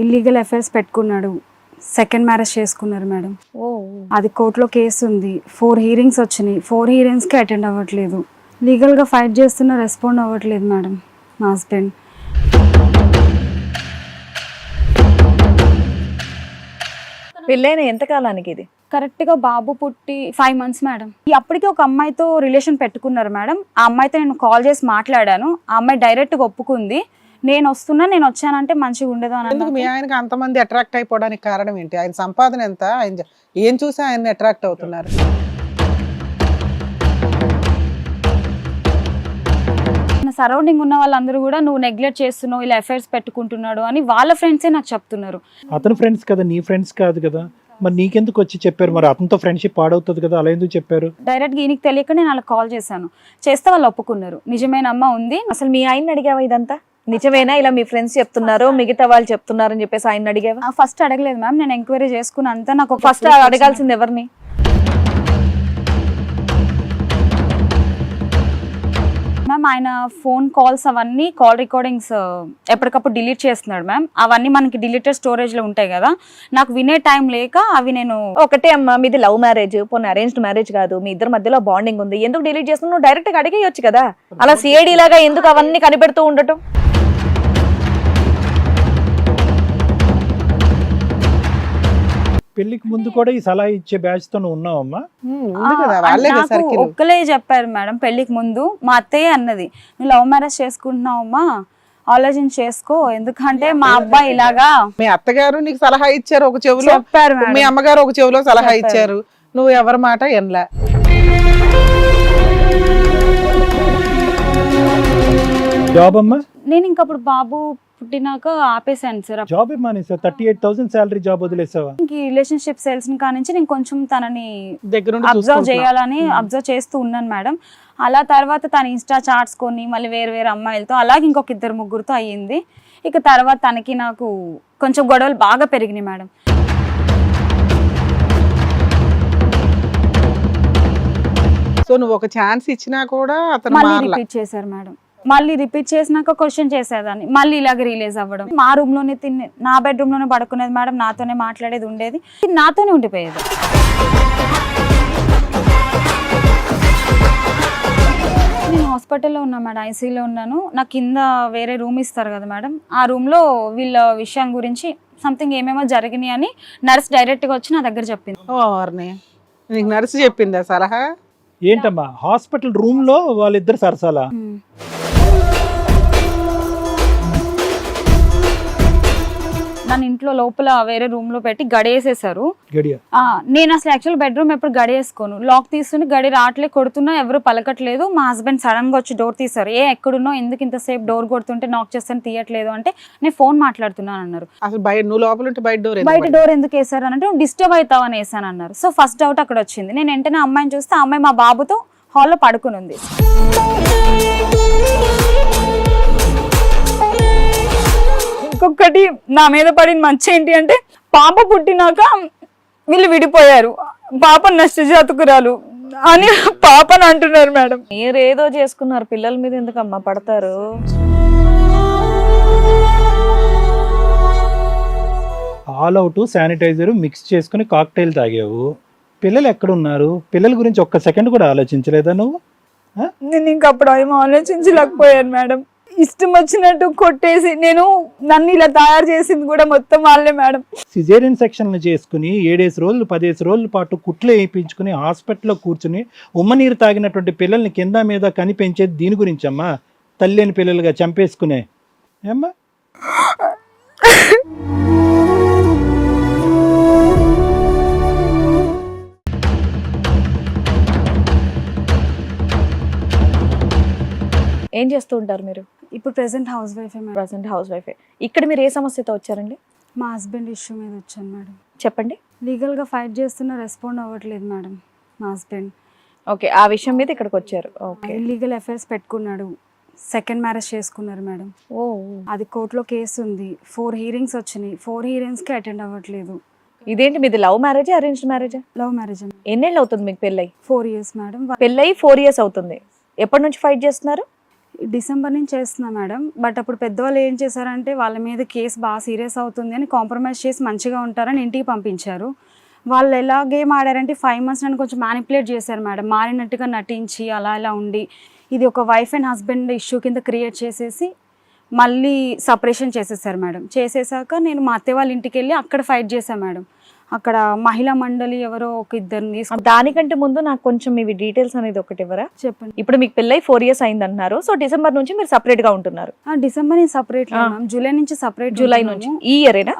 Illegal affairs పెట్టుకున్నాడు. Second marriage చేసుకున్నారు madam. ఓ. అది కోర్టులో కేసు ఉంది. ఫోర్ హీరింగ్స్ వచ్చినాయి. ఫోర్ హీరింగ్స్కి అటెండ్ అవ్వట్లేదు. లీగల్గా ఫైట్ చేస్తున్నా రెస్పాండ్ అవ్వట్లేదు మేడం మా హస్బెండ్ పెళ్ళైన ఎంత కాలానికి ఇది కరెక్ట్గా బాబు పుట్టి ఫైవ్ మంత్స్ మేడం. ఈ అప్పటికి ఒక అమ్మాయితో రిలేషన్ పెట్టుకున్నారు మేడం. ఆ అమ్మాయితో నేను కాల్ చేసి మాట్లాడాను. ఆ అమ్మాయి డైరెక్ట్గా ఒప్పుకుంది. నేను వస్తున్నా నేను వచ్చానంటే మంచిగా ఉండదు అని ఎందుకు? మీ. ఆయనకి అంతమంది అట్రాక్ట్ అయిపోవడానికి కారణం ఏంటి? ఆయన సంపాదన ఎంత? ఆయన ఏం చూసి ఆయన అట్రాక్ట్ అవుతున్నారు? సరౌండింగ్ ఉన్న వాళ్ళందరూ కూడా నువ్వు నెగ్లెక్ట్ చేస్తున్నావు ఇలా అఫైర్స్ పెట్టుకుంటున్నాడు అని వాళ్ళ ఫ్రెండ్సే నాకు చెప్తున్నారు. అతని ఫ్రెండ్స్ కదా నీ ఫ్రెండ్స్ కాదు కదా. మరి నీకెందుకు వచ్చి చెప్పారు? మరి అతనితో ఫ్రెండ్షిప్ పాడవుతుంది కదా అలా ఎందుకు చెప్పారు? డైరెక్ట్గా ఈయనకి తెలియక నేను అలా కాల్ చేశాను. చేస్తే వాళ్ళు ఒప్పుకున్నారు. నిజమైన అమ్మ ఉంది. అసలు మీ ఆయన అడిగావా ఇదంతా? నిజమేనా? ఇలా మీ ఫ్రెండ్స్ చెప్తున్నారు మిగతా వాళ్ళు చెప్తున్నారు అని చెప్పేసి ఆయన అడిగావా? ఫస్ట్ అడగలేదు మ్యామ్ నేను ఎంక్వైరీ చేసుకున్న అంతా నాకు ఫస్ట్ అడగాల్సింది ఎవరిని? మ్యామ్ ఆయన ఫోన్ కాల్స్ అవన్నీ కాల్ రికార్డింగ్స్ ఎప్పటికప్పుడు డిలీట్ చేస్తున్నాడు మ్యామ్ అవన్నీ మనకి డిలీటెడ్ స్టోరేజ్లో ఉంటాయి కదా. నాకు వినే టైం లేక అవి నేను ఒకటే అమ్మా మీది లవ్ మ్యారేజ్ పోనీ అరేంజ్డ్ మ్యారేజ్ కాదు. మీ ఇద్దరి మధ్యలో బాండింగ్ ఉంది. ఎందుకు డిలీట్ చేస్తున్నావు? డైరెక్ట్గా అడిగేయొచ్చు కదా. అలా సిఐడి లాగా ఎందుకు అవన్నీ కనిపెడుతూ ఉండటం? పెళ్ళికి ముందు కూడా ఈ సలహా ఇచ్చే బ్యాచ్తో నువ్వు ఉన్నావమ్మా? నాకు ఒక్కలే చెప్పారు మేడం పెళ్ళికి ముందు. మా అత్తయ్య అన్నది నువ్వు లవ్ మ్యారేజ్ చేసుకుంటున్నావమ్మా? ఆలోచన చేసుకో. ఎందుకంటే మా అబ్బాయి ఇలాగా మీ అత్తగారు నీకు సలహా ఇచ్చారు ఒక చెవిలో? చెప్పారు మీ అమ్మగారు ఒక చెవిలో సలహా. ఇచ్చారు. నువ్వు ఎవరి మాట ఎనలా? జాబ్ అమ్మా నేను ఇంకప్పుడు బాబు పుట్టినాక ఆపేసాను sir. Job మానేసావు? Thirty eight thousand salary job వదిలేసావా ఈ రిలేషన్షిప్ సేల్స్ కానించి నేను కొంచెం తనని దగ్గర నుండి అబ్జర్వ్. చేయాలని అబ్జర్వ్ చేస్తూ ఉన్నాను మేడం. అలా తర్వాత తన ఇన్స్టా చార్ట్స్ కొని మళ్ళీ వేరు వేరు అమ్మాయిలతో అలాగే ఇంకొక ఇద్దరు ముగ్గురుతో అయ్యింది. ఇక తర్వాత తనకి నాకు కొంచెం గొడవలు బాగా పెరిగినాయి మేడం. సో నువ్వు ఒక ఛాన్స్ ఇచ్చినా కూడా అతను మళ్ళీ మారలా. రిపీట్ చేశారు మేడం. మళ్ళీ రిపీట్ చేసినాక క్వశ్చన్ చేసేదాన్ని. మళ్ళీ ఇలాగ రిలీజ్ అవ్వడం. మా రూమ్లోనే తినే నా బెడ్రూమ్లోనే పడుకునేది మేడం నాతోనే మాట్లాడేది ఉండేది. నాతోనే ఉండిపోయేది. నేను హాస్పిటల్లో ఉన్నా మేడం ఐసీలో ఉన్నాను. నాకు కింద వేరే రూమ్ ఇస్తారు కదా మేడం. ఆ రూమ్లో వీళ్ళ విషయం గురించి సంథింగ్ ఏమేమో జరిగినాయి అని నర్స్ డైరెక్ట్గా వచ్చి నా దగ్గర చెప్పింది. ఓ వారిని నీకు నర్సు చెప్పిందా సలహా? ఏంటమ్మా హాస్పిటల్ రూమ్లో వాళ్ళిద్దరు సరసాలా? నన్ను ఇంట్లో లోపల వేరే రూమ్లో పెట్టి గడేసేసారు నేను అసలు యాక్చువల్ బెడ్రూమ్ ఎప్పుడు గడియేసుకోను లాక్ తీసుకుని గడి రావట్లే కొడుతున్నా ఎవరు పలకట్లేదు. మా హస్బెండ్ సడన్గా వచ్చి డోర్ తీశారు. ఏ ఎక్కడున్నావు? ఎందుకు ఇంతసేపు డోర్ కొడుతుంటే నాక్ చేస్తాను తీయట్లేదు? అంటే నేను ఫోన్ మాట్లాడుతున్నాను అన్నారు. అసలు బయట నువ్వు లోపల ఉంటే బయట డోర్ బయట డోర్ ఎందుకు వేసారు అంటే డిస్టర్బ్ అవుతావు అని వేసాను అన్నారు. సో ఫస్ట్ డౌట్ అక్కడ వచ్చింది. నేను వెంటనే అమ్మాయిని చూస్తే ఆ అమ్మాయి మా బాబుతో హాల్లో పడుకుని ఇంకొకటి నా మీద పడిన మంచి ఏంటి అంటే పాప పుట్టినాక వీళ్ళు విడిపోయారు. పాప నష్టజాతకురాలు అని పాపని అంటున్నారు మేడం. మీరు ఏదో చేసుకున్నారు పిల్లల మీద ఎందుకమ్మా పడతారు? ఆల్ అవుట్ శానిటైజర్ మిక్స్ చేసుకుని కాక్టైల్ తాగావు. పిల్లలు ఎక్కడ ఉన్నారు పిల్లల గురించి ఒక్క సెకండ్ కూడా ఆలోచించలేదా నువ్వు? నేను ఇంకా అప్పుడు ఏం ఆలోచించలేకపోయాను మేడం. ఇష్టం వచ్చినట్టు కొట్టేసి నేను నన్ను ఇలా తయారు చేసింది కూడా మొత్తం వాళ్ళే మేడం. సిజేరియన్ సెక్షన్లు చేసుకుని ఏడేసి రోజులు పదేసి రోజుల పాటు కుట్లు వేయించుకుని హాస్పిటల్లో కూర్చుని ఉమ్మ నీరు తాగినటువంటి పిల్లల్ని కింద మీద కనిపించేది దీని గురించి అమ్మా. తల్లిని పిల్లలుగా చంపేసుకునే. ఏమ్మా? ఏం చేస్తూ ఉంటారు మీరు? ఇప్పుడు present housewife madam. Present housewife ఇక్కడ మీరు ఏ సమస్యతో వచ్చారండి? మా హస్బెండ్ ఇష్యూ మీద వచ్చాను మేడం. చెప్పండి. లీగల్గా ఫైట్ చేస్తున్నా రెస్పాండ్ అవ్వట్లేదు మేడం మా హస్బెండ్ ఓకే ఆ విషయం మీద ఇక్కడికి వచ్చారు. ఓకే. ఇల్లీగల్ అఫైర్స్ పెట్టుకున్నాడు. సెకండ్ మ్యారేజ్ చేసుకున్నారు మేడం. ఓ అది కోర్టులో కేసు ఉంది. ఫోర్ హీరింగ్స్ వచ్చినాయి. ఫోర్ హీరింగ్స్కి అటెండ్ అవ్వట్లేదు. ఇదేంటి మీది love marriage arranged marriage love marriage ఎన్నేళ్ళు అవుతుంది మీకు పెళ్ళై ఫోర్ ఇయర్స్ మేడం. పెళ్ళై ఫోర్ ఇయర్స్ అవుతుంది. ఎప్పటి నుంచి ఫైట్ చేస్తున్నారు? డిసెంబర్ నుంచి చేస్తున్నా మేడం. బట్ అప్పుడు పెద్దవాళ్ళు ఏం చేశారంటే వాళ్ళ మీద కేసు బాగా సీరియస్ అవుతుంది అని కాంప్రమైజ్ చేసి మంచిగా ఉంటారని ఇంటికి పంపించారు. వాళ్ళు ఎలా గేమ్ ఆడారంటే ఫైవ్ మంత్స్ నన్ను కొంచెం మ్యానిపులేట్ చేశారు మేడం. మారినట్టుగా నటించి అలా ఇలా ఉండి ఇది ఒక వైఫ్ అండ్ హస్బెండ్ ఇష్యూ కింద క్రియేట్ చేసేసి మళ్ళీ సపరేషన్ చేసేసారు మేడం. చేసేసాక నేను మా అత్తే వాళ్ళ ఇంటికి వెళ్ళి అక్కడ ఫైట్ చేశాను మేడం. అక్కడ మహిళా మండలి ఎవరో ఒక ఇద్దరిని దానికంటే ముందు నాకు కొంచెం ఇవి డీటెయిల్స్ అనేది ఒకటి ఇవ్వరా? చెప్పండి. ఇప్పుడు మీకు పెళ్ళై ఫోర్ ఇయర్స్ అయింది అంటున్నారు సో డిసెంబర్ నుంచి మీరు సపరేట్గా ఉంటున్నారు. ఆ, డిసెంబర్ నుంచి సపరేట్ జూలై నుంచి సపరేట్ జూలై నుంచి. ఈ ఇయర్ ఏనా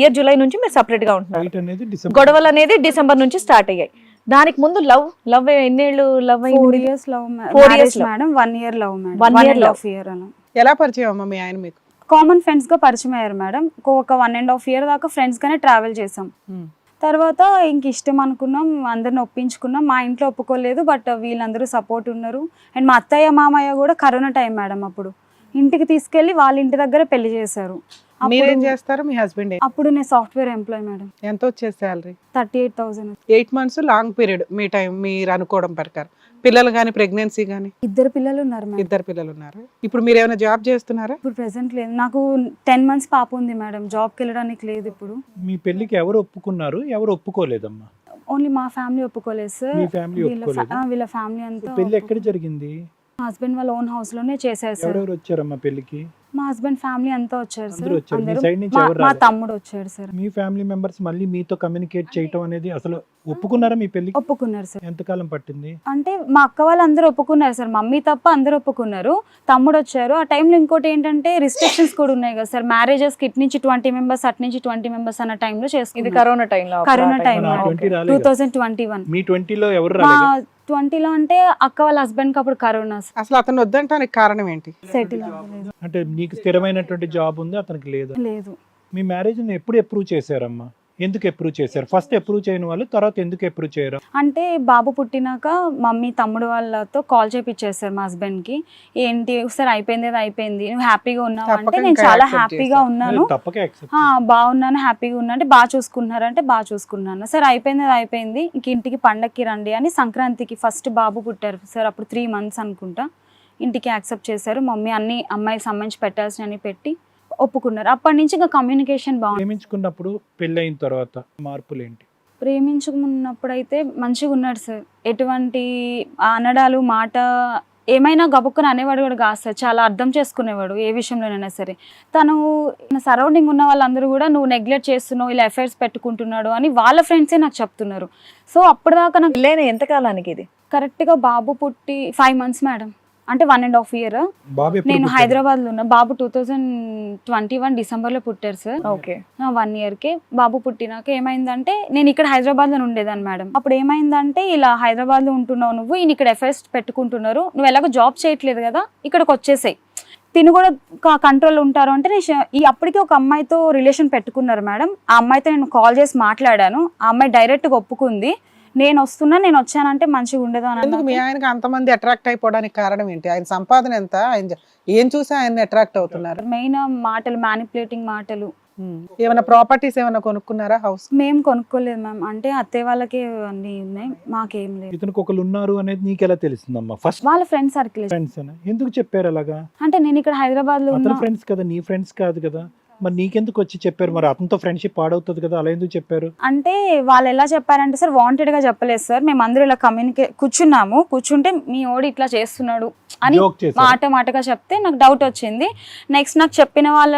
ఇయర్ జూలై నుంచి మీరు సపరేట్గా ఉంటున్నారు. ఫైట్ అనేది డిసెంబర్ గొడవలు అనేది డిసెంబర్ నుంచి స్టార్ట్ అయ్యాయి. దానికి ముందు లవ్ లవ్ ఎన్నేళ్ళు love four years love marriage love. Madam one year love madam one love. Half year ఎలా పరిచయం అమ్మా మీ ఆయన మీకు? కామన్ ఫ్రెండ్స్గా పరిచయం అయ్యారు మేడం. ఒక వన్ అండ్ హాఫ్ ఇయర్ దాకా ఫ్రెండ్స్ గానే ట్రావెల్ చేసాం ఉమ్. తర్వాత ఇంక ఇష్టం అనుకున్నాం అందరిని ఒప్పించుకున్నాం. మా ఇంట్లో ఒప్పుకోలేదు బట్ వీళ్ళందరూ సపోర్ట్ ఉన్నారు. అండ్ మా అత్తయ్య మామయ్య కూడా కరోనా టైం మేడం అప్పుడు. ఇంటికి తీసుకెళ్ళి వాళ్ళ ఇంటి దగ్గర పెళ్ళి చేశారు. మీరేం చేస్తారు? మీ హస్బెండ్ అప్పుడు నేను సాఫ్ట్వేర్ ఎంప్లాయ్ మేడం. ఎంత వచ్చేది salary thirty eight thousand eight months long period మీ టైం మీరు అనుకోవడం ప్రకారం. పిల్లలు కానీ ప్రెగ్నెన్సీ కానీ ఇద్దరు పిల్లలు ఉన్నారు మేడం. ఇద్దరు పిల్లలు ఉన్నారు. ఇప్పుడు మీరు ఏమైనా జాబ్ చేస్తున్నారా? ఇప్పుడు ప్రెసెంట్ లేదు. నాకు టెన్ మంత్స్ పాప ఉంది మేడం. జాబ్కి వెళ్ళడానికి లేదు ఇప్పుడు. మీ పెళ్ళికి ఎవరు ఒప్పుకున్నారు? ఎవరు ఒప్పుకోలేదమ్మా? ఓన్లీ మా ఫ్యామిలీ ఒప్పుకోలేదు సార్. మీ ఫ్యామిలీ వీళ్ళ ఒప్పుకోలేదు? ఆ, వీళ్ళ ఫ్యామిలీ అంతా పెళ్ళి ఎక్కడ జరిగింది? హస్బెండ్ వాళ్ళ ఓన్ హౌస్లోనే చేశారు సార్. ఎవరెవరు వచ్చారమ్మా పెళ్ళికి మా హస్బెండ్ ఫ్యామిలీ అంతా వచ్చారు సార్. అందరూ. మీ? తమ్ముడు వచ్చాడు సార్. మీ ఫ్యామిలీ మెంబర్స్ మళ్ళీ మీతో కమ్యూనికేట్ చేయటం అనేది అసలు ఒప్పుకున్నారా మీ పెళ్ళికి ఒప్పుకున్నారు సార్. ఎంతకాలం పట్టింది? అంటే మా అక్క వాళ్ళు అందరూ ఒప్పుకున్నారు సార్. మమ్మీ తప్ప అందరూ ఒప్పుకున్నారు. తమ్ముడు వచ్చారు. ఆ టైంలో ఇంకోటి ఏంటంటే రిస్ట్రిక్షన్స్ కూడా ఉన్నాయి కదా సార్. మ్యారేజెస్కి ఇటు నుంచి ట్వంటీ మెంబర్స్ అటు నుంచి ట్వంటీ మెంబర్స్ అన్న టైంలో ఇది చేసుకుంది కరోనా టైంలో కరోనా మన లో. ట్వంటీ టూ రాలేదు థౌజండ్ ట్వంటీ వన్ మీ ట్వంటీలో ఎవరు మా రాలేదు ట్వంటీలో అంటే అక్క వాళ్ళ హస్బెండ్కి అప్పుడు కరోనా అసలు అతను వద్దంటానికి కారణం ఏంటి? సెటిల్ అవ్వలేదు. అంటే నీకు స్థిరమైనటువంటి జాబ్ ఉంది అతనికి లేదు. లేదు. మీ మ్యారేజ్ ఎప్పుడు అప్రూవ్ చేశారమ్మా? ఎందుకు అప్రూవ్ చేశారు? ఫస్ట్ అప్రూవ్ చేయని వాళ్ళు తర్వాత ఎందుకు అప్రూవ్ చేయరు? అంటే బాబు పుట్టినాక మమ్మీ తమ్ముడు వాళ్ళతో కాల్ చేపించేస్తారు మా హస్బెండ్కి. ఏంటి సార్ అయిపోయింది అది అయిపోయింది. నువ్వు హ్యాపీగా ఉన్నావు? అంటే నేను చాలా హ్యాపీగా. ఉన్నాను. తప్పక యాక్సెప్ట్ ఆ, బాగున్నాను హ్యాపీగా ఉన్నా అంటే బాగా చూసుకున్నారు అంటే బాగా చూసుకున్నాను. సార్ అయిపోయింది అది అయిపోయింది. ఇంక ఇంటికి పండక్కి రండి అని సంక్రాంతికి ఫస్ట్ బాబు పుట్టారు. సార్ అప్పుడు త్రీ మంత్స్ అనుకుంటా. ఇంటికి యాక్సెప్ట్ చేశారు. మమ్మీ అన్ని అమ్మాయికి సంబంధించి పెట్టాల్సినవి పెట్టి ఒప్పుకున్నారు. అప్పటి నుంచి ఇంకా కమ్యూనికేషన్ బాగుంది. ప్రేమించుకున్నప్పుడు పెళ్ళయిన తర్వాత మార్పులు ఏంటి ప్రేమించుకున్నప్పుడు అయితే మంచిగా ఉన్నాడు సార్. ఎటువంటి అనడాలు మాట ఏమైనా గబుక్కుని అనేవాడు కూడా కాదు సార్. చాలా అర్థం చేసుకునేవాడు ఏ విషయంలోనైనా సరే. తను సరౌండింగ్ ఉన్న వాళ్ళందరూ కూడా నువ్వు నెగ్లెక్ట్ చేస్తున్నావు ఇలా ఎఫైర్స్ పెట్టుకుంటున్నాడు అని వాళ్ళ ఫ్రెండ్సే నాకు చెప్తున్నారు. సో అప్పటిదాకా నాకు పెళ్ళైన ఎంత కాలానికి ఇది? కరెక్ట్గా బాబు పుట్టి ఫైవ్ మంత్స్ మేడం. అంటే వన్ అండ్ హాఫ్ ఇయర్ బాబు ఎప్పుడు నేను పుట్టాడు? హైదరాబాద్లో ఉన్నా. బాబు టూ థౌజండ్ ట్వంటీ వన్ డిసెంబర్లో పుట్టారు సార్. ఓకే. వన్ ఇయర్కి బాబు పుట్టినాక ఏమైందంటే నేను ఇక్కడ హైదరాబాద్లో ఉండేదాన్ని మేడం. అప్పుడు ఏమైందంటే ఇలా హైదరాబాద్లో ఉంటున్నావు నువ్వు ఈయన ఇక్కడ ఎఫ్ఐఎస్ పెట్టుకుంటున్నారు నువ్వు ఎలాగో జాబ్ చేయట్లేదు కదా ఇక్కడికి వచ్చేసాయి. తిను కూడా కంట్రోల్ ఉంటారు అంటే నేను ఈ అప్పటికి ఒక అమ్మాయితో రిలేషన్ పెట్టుకున్నారు మేడం. ఆ అమ్మాయితో నేను కాల్ చేసి మాట్లాడాను. ఆ అమ్మాయి డైరెక్ట్గా ఒప్పుకుంది. నేను వస్తున్నా నేను వచ్చానంటే మంచిగా ఉండదు అని ఎందుకు? మీ ఆయనకి అంతమంది అట్రాక్ట్ అయిపోవడానికి కారణం ఏంటి? ఆయన సంపాదన ఎంత? ఆయన ఏం చూసి ఆయన అట్రాక్ట్ అవుతున్నారు? మెయిన్ మాటలు మ్యానిపులేటింగ్ మాటలు. ఉమ్. ఏమైనా ప్రాపర్టీస్ ఏమైనా కొనుక్కున్నారా హౌస్ మేము కొనుక్కోలేదు మ్యామ్ అంటే అత్తయ్య వాళ్ళకి అన్నీ ఉన్నాయి మాకేం లేదు. ఇతనికి ఒకరు ఉన్నారు అనేది నీకు ఎలా తెలిసిందమ్మా? ఫస్ట్ వాళ్ళ ఫ్రెండ్ సర్కిల్ ఫ్రెండ్స్ ఎందుకు చెప్పారు అలాగా? అంటే నేను ఇక్కడ హైదరాబాద్లో అతని ఉన్నా ఫ్రెండ్స్ కదా నీ ఫ్రెండ్స్ కాదు కదా. మరి నీకెందుకు వచ్చి చెప్పారు? మరి అతనితో ఫ్రెండ్షిప్ పాడవుతుంది కదా అలా ఎందుకు చెప్పారు? అంటే వాళ్ళు ఎలా చెప్పారంటే సార్ వాంటెడ్గా చెప్పలేదు సార్. మేము అందరూ ఇలా కమ్యూనికే కూర్చున్నాము. కూర్చుంటే మీ ఓడి ఇట్లా చేస్తున్నాడు అని చేశారు? మాట మాటగా చెప్తే నాకు డౌట్ వచ్చింది. నెక్స్ట్ నాకు చెప్పిన వాళ్ళ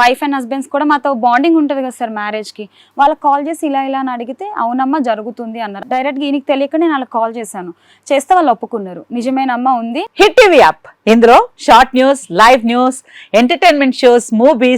వైఫ్ అండ్ హస్బెండ్స్ కూడా మాతో బాండింగ్ ఉంటుంది కదా సార్ మ్యారేజ్కి. వాళ్ళకి కాల్ చేసి ఇలా ఇలా అని అడిగితే అవునమ్మా జరుగుతుంది అన్నారు. డైరెక్ట్గా ఈయనకి తెలియక నేను వాళ్ళకి కాల్ చేశాను. చేస్తే వాళ్ళు ఒప్పుకున్నారు. నిజమేనమ్మా ఉంది. Hit TV app. ఇందులో short news live news entertainment shows movies